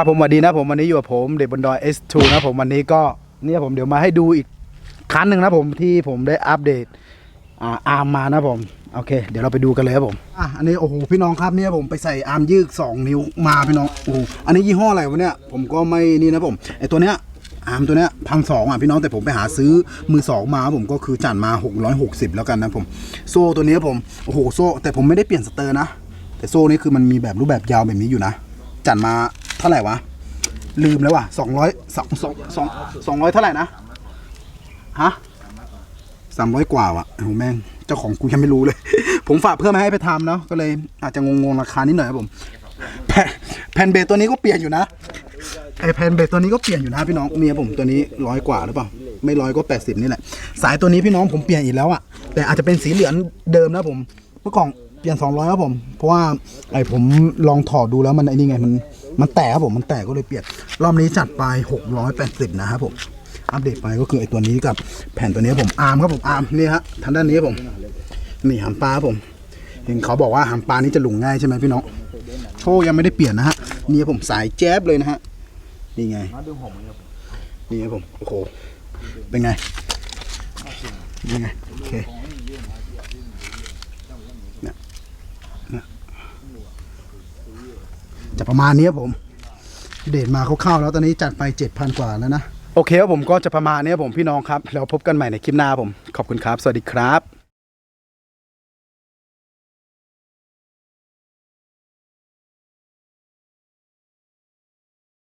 ครับผมสวัสดีนะผมวันนี้อยู่กับผมเด็กบนดอย S2 นะผมวันนี้ก็เนี่ยผมเดี๋ยวมาให้ดูอีกครั้งหนึ่งนะผมที่ผมได้อัปเดตอ่าอาร์มมานะผมโอเค เดี๋ยวเราไปดูกันเลยครับผมอะอันนี้โอ้โหพี่น้องครับเนี่ยผมไปใส่อาร์มยืด2 นิ้วมาพี่น้องโอ้โหอันนี้ยี่ห้ออะไรวะเนี่ยผมก็ไม่นี่นะผมไอตัวเนี้ยอาร์มตัวเนี้ยพันสองอะพี่น้องแต่ผมไปหาซื้อมือสองมาผมก็คือจัดมา 660 แล้วกันนะผม โซ่ตัวเนี้ยผมโอ้โหโซ่แต่ผมไม่ได้เปลี่ยนสเตอร์นะ แต่โซ่นี่คือมันมีแบบรูปแบบยาวแบบนี้อยู่นะจัดมา เท่าไหร่วะ ลืมแล้วว่ะสองร้อยสองสองสองสองร้อยเท่าไหร่นะ ฮะสามร้อยกว่าว่ะโอ้โหแม่ง เจ้าของกูยังไม่รู้เลย ผมฝากเพื่อนมาให้ไปทำเนาะ ก็เลยอาจจะงงๆราคานิดหน่อยครับผม แผ่นแผ่นเบสตัวนี้ก็เปลี่ยนอยู่นะ ไอแผ่นเบสตัวนี้ก็เปลี่ยนอยู่นะพี่น้องเนี่ยผมตัวนี้ร้อยกว่าหรือเปล่า ไม่ร้อยก็แปดสิบนี่แหละ สายตัวนี้พี่น้องผมเปลี่ยนอีกแล้วอะแต่อาจจะเป็นสีเหลืองเดิมนะผม เมื่อก่อนเปลี่ยน200ครับผม เพราะว่าไอผมลองถอดดูแล้วมันไอนี่ไงมัน มันแตกครับผมมันแตกก็เลยเปลี่ยนรอบนี้จัดไป 680 นะครับผมอัปเดตไปก็คือไอตัวนี้กับแผ่นตัวนี้ผมอาร์มครับผมอาร์มนี่ฮะทางด้านนี้ผมนี่หางปลาครับผมเห็นเขาบอกว่าหางปลานี้จะหลุงง่ายใช่ไหมพี่น้องโชยังไม่ได้เปลี่ยนนะฮะนี่ผมสายแจ๊บเลยนะฮะนี่ไงนี่ครับผมโอ้โหเป็นไงนี่ไงโอเคเนี่ยเนี่ย จะประมาณนี้ครับผม เดทมาคร่าวๆแล้วตอนนี้จัดไป 7,000 กว่าแล้วนะ โอเคครับผมก็จะประมาณนี้ครับผมพี่น้องครับ แล้วพบกันใหม่ในคลิปหน้าผม ขอบคุณครับ สวัสดีครับ